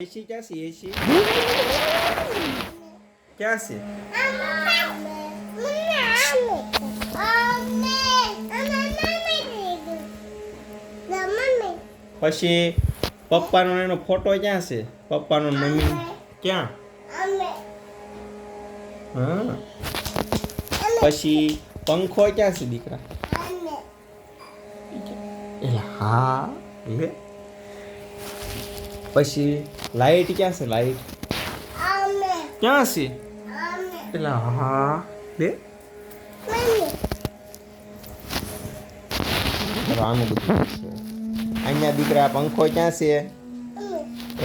એસી ક્યાં છે એસી ક્યાં છે પછી પપ્પાનો એનો ફોટો ક્યાં છે? પપ્પાનો મમ્મી ક્યાં? હા. પછી પંખો ક્યાં છે દીકરા? એલા હા લે. પછી લાઈટ ક્યાં છે લાઈટ ક્યાં છે એલા હા લે ચાલો, આનું બધું છે અહીંયા દીકરા પંખો ક્યાં છે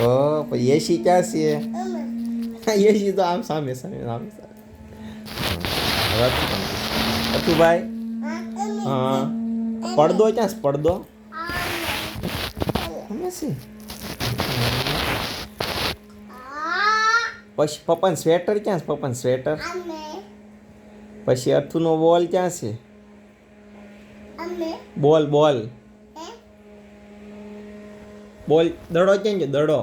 ઓ પછી એસી ક્યાં છે એસી તો આમ સામે સામે સામે સામે હવે અતુભાઈ હા પડદો ક્યાં છે પડદો સામે છે પછી પપ્પાને સ્વેટર ક્યાં છે? પપ્પાને સ્વેટર? પછી અથુનો બોલ ક્યાં છે? બોલ બોલ. બોલ દડો ક્યાં છે દડો.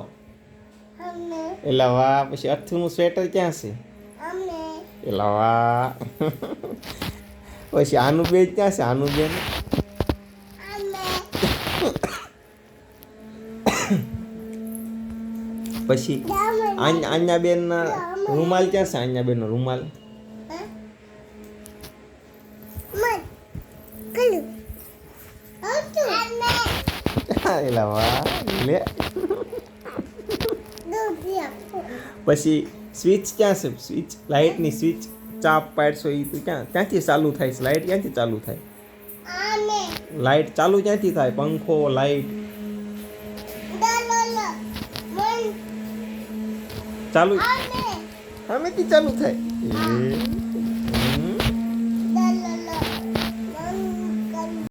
એટલે વાહ પછી અથુનું સ્વેટર ક્યાં છે? એટલે વાહ. પછી આનું બેન ક્યાં છે? આનું બેન પછી આન્યા બેન રૂમાલ ક્યાં છે? આન્યા બેનનો રૂમાલ પછી સ્વિચ ક્યાં છે? સ્વિચ લાઇટની સ્વિચ ચાપ પાડશો એ ક્યાં? ક્યાંથી ચાલુ થાય છે? લાઇટ ક્યાંથી ચાલુ થાય? લાઇટ ચાલુ ક્યાંથી થાય? પંખો લાઇટ. ચાલુ સામેથી ચાલુ થાય.